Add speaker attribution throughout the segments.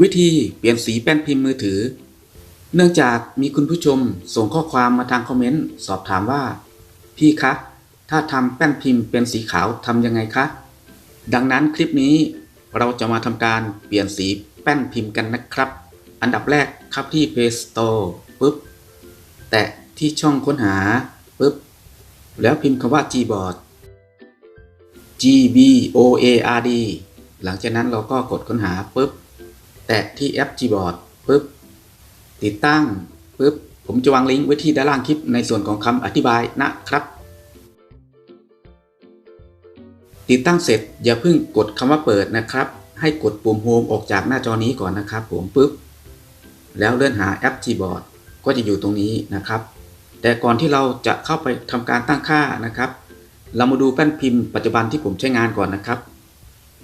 Speaker 1: วิธีเปลี่ยนสีแป้นพิมพ์มือถือ เนื่องจากมีคุณผู้ชมส่งข้อความมาทางคอมเมนต์สอบถามว่า พี่คะ ถ้าทำแป้นพิมพ์เป็นสีขาวทำยังไงคะ ดังนั้นคลิปนี้เราจะมาทำการเปลี่ยนสีแป้นพิมพ์กันนะครับ อันดับแรกครับที่ Play Store ปุ๊บ แตะที่ช่องค้นหาปุ๊บ แล้วพิมพ์คำว่า Gboard G B O A R D หลังจากนั้นเราก็กดค้นหาปุ๊บ แตะที่แอป Gboard ปุ๊บติดตั้งปุ๊บผมจะวางลิงก์ไว้ที่ด้านล่างคลิปในส่วนของคำอธิบายนะครับ ติดตั้งเสร็จอย่าเพิ่งกดคำว่าเปิดนะครับ ให้กดปุ่มโฮมออกจากหน้าจอนี้ก่อนนะครับ ผมปุ๊บแล้วเลื่อนหาแอป Gboard ก็จะอยู่ตรงนี้นะครับ แต่ก่อนที่เราจะเข้าไปทำการตั้งค่านะครับ เรามาดูแป้นพิมพ์ปัจจุบันที่ผมใช้งานก่อนนะครับ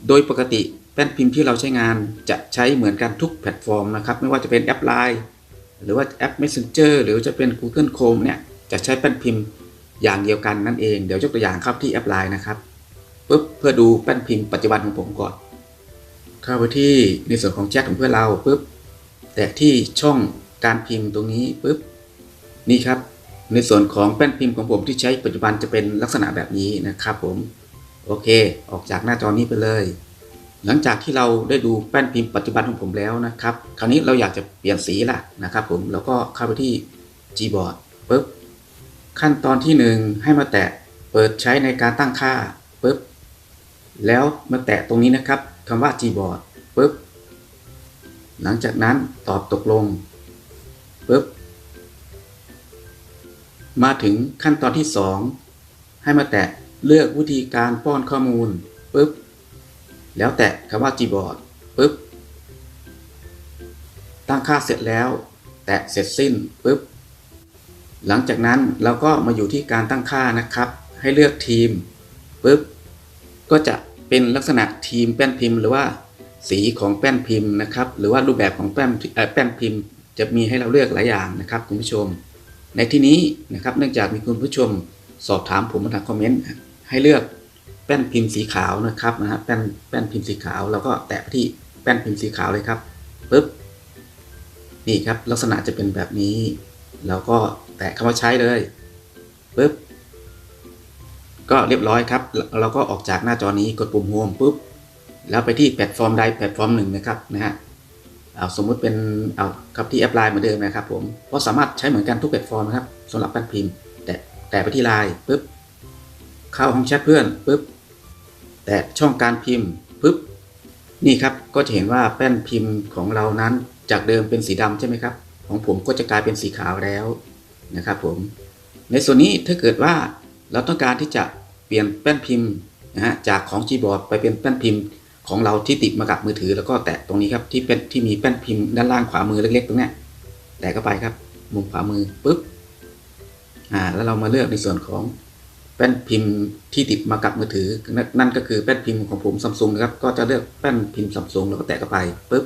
Speaker 1: โดยปกติ แป้นพิมพ์ที่เราใช้งานจะใช้เหมือนกันทุกแพลตฟอร์มนะครับ ไม่ว่าจะเป็นแอป Line หรือว่าแอป Messenger หรือจะเป็น Google Chrome เนี่ยจะใช้แป้นพิมพ์อย่างเดียวกันนั่นเอง เดี๋ยวยกตัวอย่างครับที่แอป Line นะครับปุ๊บเพื่อดูแป้นพิมพ์ปัจจุบันของผมก่อน เข้าไปที่ในส่วนของแชทของเพื่อนเราปุ๊บแตะที่ช่องการพิมพ์ตรงนี้ปุ๊บนี่ครับ ในส่วนของแป้นพิมพ์ของผมที่ใช้ปัจจุบันจะเป็นลักษณะแบบนี้นะครับผม โอเค ออกจากหน้าจอนี้ไปเลย หลังจากที่เราได้ดูแป้นพิมพ์ปัจจุบันของผมแล้วนะครับ คราวนี้เราอยากจะเปลี่ยนสีละนะครับ ผมเราก็เข้าไปที่ Gboard ปุ๊บขั้นตอนที่หนึ่งให้มาแตะเปิดใช้ในการตั้งค่าปุ๊บแล้วมาแตะตรงนี้นะครับคำว่า Gboard ปุ๊บหลังจากนั้นตอบตกลงปุ๊บมาถึงขั้นตอนที่ 2 ให้มาแตะเลือกวิธีการป้อนข้อมูลปุ๊บ แล้วแตะคำว่า Gboard ปุ๊บ ตั้งค่าเสร็จแล้ว แตะเสร็จสิ้นปุ๊บ หลังจากนั้นเราก็มาอยู่ที่การตั้งค่านะครับ ให้เลือกทีมปุ๊บ ก็จะเป็นลักษณะทีมแป้นพิมพ์ หรือว่าสีของแป้นพิมพ์นะครับ หรือว่ารูปแบบของแป้นแป้นพิมพ์ จะมีให้เราเลือกหลายอย่างนะครับคุณผู้ชม ในที่นี้นะครับเนื่องจากมีคุณผู้ชมสอบถามผมมาทางคอมเมนต์ให้เลือก แป้นพิมพ์สีขาวนะครับนะฮะแป้นแป้นพิมพ์สีขาวเราก็แตะไปที่แป้นพิมพ์สีขาวเลยครับปุ๊บนี่ครับลักษณะจะเป็นแบบนี้ เราก็แตะคำว่าใช้เลยปุ๊บก็เรียบร้อยครับ เราก็ออกจากหน้าจอนี้กดปุ่มโฮมปุ๊บแล้วไปที่แพลตฟอร์มใดแพลตฟอร์มหนึ่งนะครับนะฮะเอาสมมุติเป็นเอาครับที่แอปไลน์เหมือนเดิมนะครับผมเพราะสามารถใช้เหมือนกันทุกแพลตฟอร์มนะครับสำหรับแป้นพิมพ์ แต่แต่ไปที่ไลน์ปุ๊บเข้าห้องแชทเพื่อนปุ๊บ แต่ช่องการพิมพ์ปุ๊บนี่ครับก็จะเห็นว่าแป้นพิมพ์ของเรานั้นจากเดิมเป็นสีดำใช่ไหมครับ ของผมก็จะกลายเป็นสีขาวแล้วนะครับผมในส่วนนี้ถ้าเกิดว่าเราต้องการที่จะเปลี่ยนแป้นพิมพ์นะฮะจากของ Gboard ไปเป็นแป้นพิมพ์ของเราที่ติดมากับมือถือ แล้วก็แตะตรงนี้ครับที่เป็นที่มีแป้นพิมพ์ด้านล่างขวามือเล็กๆ ตรงนี้แตะเข้าไปครับมุมขวามือปุ๊บอ่าแล้วเรามาเลือกในส่วนของ แป้นพิมพ์ที่ติดมากับมือถือ นั่นก็คือแป้นพิมพ์ของผมซัมซุงนะครับ ก็จะเลือกแป้นพิมพ์ซัมซุงแล้วก็แตะเข้าไปปุ๊บ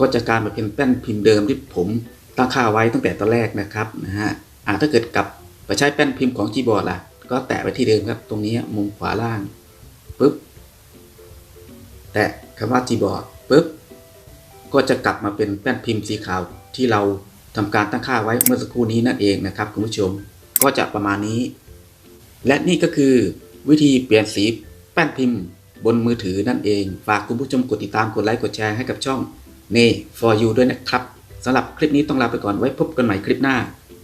Speaker 1: ก็จะกลายมาเป็นแป้นพิมพ์เดิมที่ผมตั้งค่าไว้ตั้งแต่ตอนแรกนะครับนะฮะอ่าถ้าเกิดกลับไปใช้แป้นพิมพ์ของ Gboard ล่ะ ก็แตะไปที่เดิมครับ ตรงนี้มุมขวาล่างปุ๊บ แตะคำว่า Gboard ปุ๊บ ก็จะกลับมาเป็นแป้นพิมพ์สีขาวที่เราทำการตั้งค่าไว้เมื่อสักครู่นี้นั่นเองนะครับคุณผู้ชม ก็จะประมาณนี้ และนี่ก็คือวิธีเปลี่ยนสีแป้นพิมพ์บนมือถือนั่นเอง ฝากคุณผู้ชมกดติดตามกดไลค์กดแชร์ให้กับช่องเน่ for you ด้วยนะครับสำหรับคลิปนี้ต้องลาไปก่อนไว้พบกันใหม่คลิปหน้า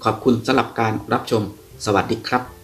Speaker 1: ขอบคุณสำหรับการรับชม สวัสดีครับ